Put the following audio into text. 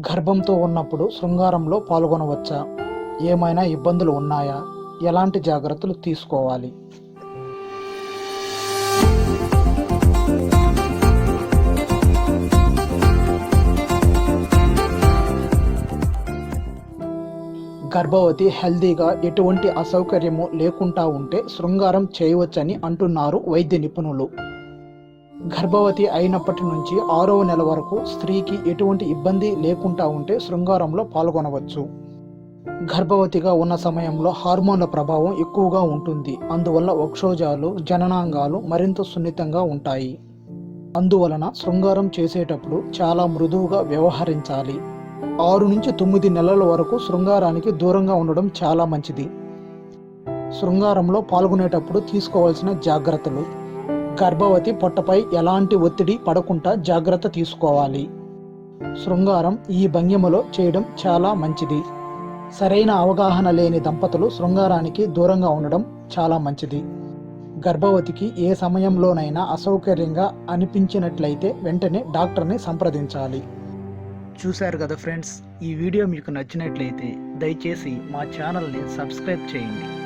గర్భంతో ఉన్నప్పుడు శృంగారంలో పాల్గొనవచ్చా? ఏమైనా ఇబ్బందులు ఉన్నాయా? ఎలాంటి జాగ్రత్తలు తీసుకోవాలి? గర్భవతి హెల్దీగా ఎటువంటి అసౌకర్యము లేకుండా ఉంటే శృంగారం చేయవచ్చని అంటున్నారు వైద్య నిపుణులు. గర్భవతి అయినప్పటి నుంచి ఆరవ నెల వరకు స్త్రీకి ఎటువంటి ఇబ్బంది లేకుండా ఉంటే శృంగారంలో పాల్గొనవచ్చు. గర్భవతిగా ఉన్న సమయంలో హార్మోన్ల ప్రభావం ఎక్కువగా ఉంటుంది. అందువల్ల వక్షోజాలు జననాంగాలు మరింత సున్నితంగా ఉంటాయి. అందువలన శృంగారం చేసేటప్పుడు చాలా మృదువుగా వ్యవహరించాలి. ఆరు నుంచి తొమ్మిది నెలల వరకు శృంగారానికి దూరంగా ఉండడం చాలా మంచిది. శృంగారంలో పాల్గొనేటప్పుడు తీసుకోవాల్సిన జాగ్రత్తలు. గర్భవతి పొట్టపై ఎలాంటి ఒత్తిడి పడకుండా జాగ్రత్త తీసుకోవాలి. శృంగారం ఈ భంగిమలో చేయడం చాలా మంచిది. సరైన అవగాహన లేని దంపతులు శృంగారానికి దూరంగా ఉండడం చాలా మంచిది. గర్భవతికి ఏ సమయంలోనైనా అసౌకర్యంగా అనిపించినట్లయితే వెంటనే డాక్టర్ని సంప్రదించాలి. చూశారు కదా ఫ్రెండ్స్ ఈ వీడియో మీకు నచ్చినట్లయితే దయచేసి మా ఛానల్ని సబ్స్క్రైబ్ చేయండి.